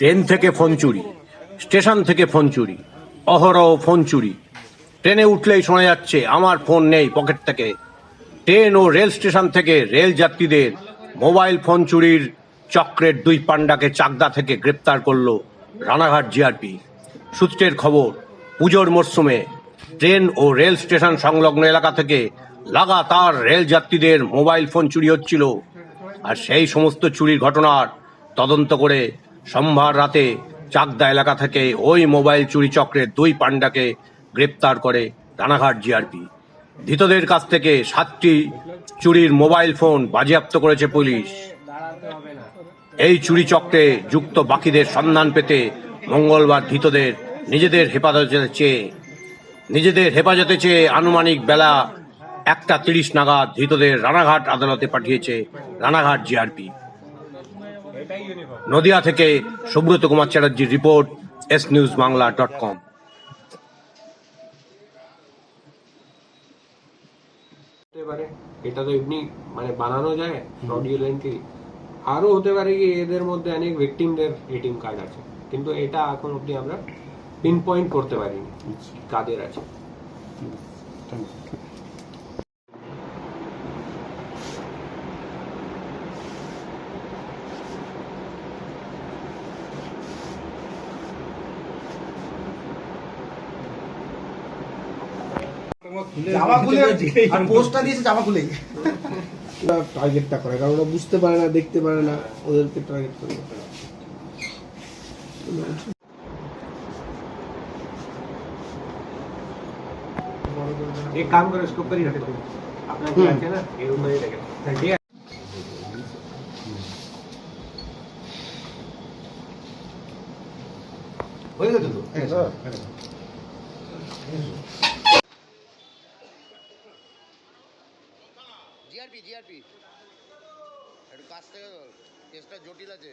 Train থেকে phone চুরি, station থেকে ফোন চুরি, অহরহ ফোন চুরি। ট্রেনে উঠলেই শোনা যাচ্ছে, আমার ফোন নেই পকেট থেকে। ট্রেন ও রেল স্টেশন থেকে রেল যাত্রীদের মোবাইল ফোন চুরির চক্রের দুই পাণ্ডাকে চাকদা থেকে গ্রেপ্তার করল রানাঘাট জিআরপি। সূত্রের খবর, পুজোর মরশুমে ট্রেন ও রেল স্টেশন সংলগ্ন এলাকা থেকে লাগাতার রেল যাত্রীদের মোবাইল ফোন চুরি হচ্ছিল। আর সেই সমস্ত চুরির ঘটনার তদন্ত করে সোমবার রাতে চাকদা এলাকা থেকে ওই মোবাইল চুরি চক্রের দুই পাণ্ডাকে গ্রেপ্তার করে রানাঘাট জিআরপি। ধৃতদের কাছ থেকে সাতটি চুরির মোবাইল ফোন বাজেয়াপ্ত করেছে পুলিশ। এই চুরি চক্রে যুক্ত বাকিদের সন্ধান পেতে মঙ্গলবার ধৃতদের নিজেদের হেফাজতে চেয়ে, নিজেদের হেফাজতে চেয়ে আনুমানিক বেলা একটা তিরিশ নাগাদ ধৃতদের রানাঘাট আদালতে পাঠিয়েছে রানাঘাট জিআরপি। নদিয়া থেকে Subrata Kumar চ্যাটার্জির report S news Bangla dot com পারে এটা তো এমনি মানে বানানো যায় ফ্রডিউলেন্টলি আরও হতে পারে কি এদের মধ্যে অনেক ভিকটিমদের এটিএম কার্ড আছে কিন্তু এটা এখন অব্দি আমরা পিন পয়েন্ট করতে পারিনি কাদের আছে। জামা খুলে আর পোস্টটা দিয়েছে জামা খুলেই ওরা টার্গেটটা করে কারণ ওরা বুঝতে পারে না দেখতে পারে না ওদেরকে টার্গেট করে एक काम करो इसके ऊपर ही रख दो अपना जो है ना ये ऊपर ही रखे ठीक है হয়ে গেছে তো জিআরপি জিআরপি একটু কাছ থেকে কেসটা জটিল আছে।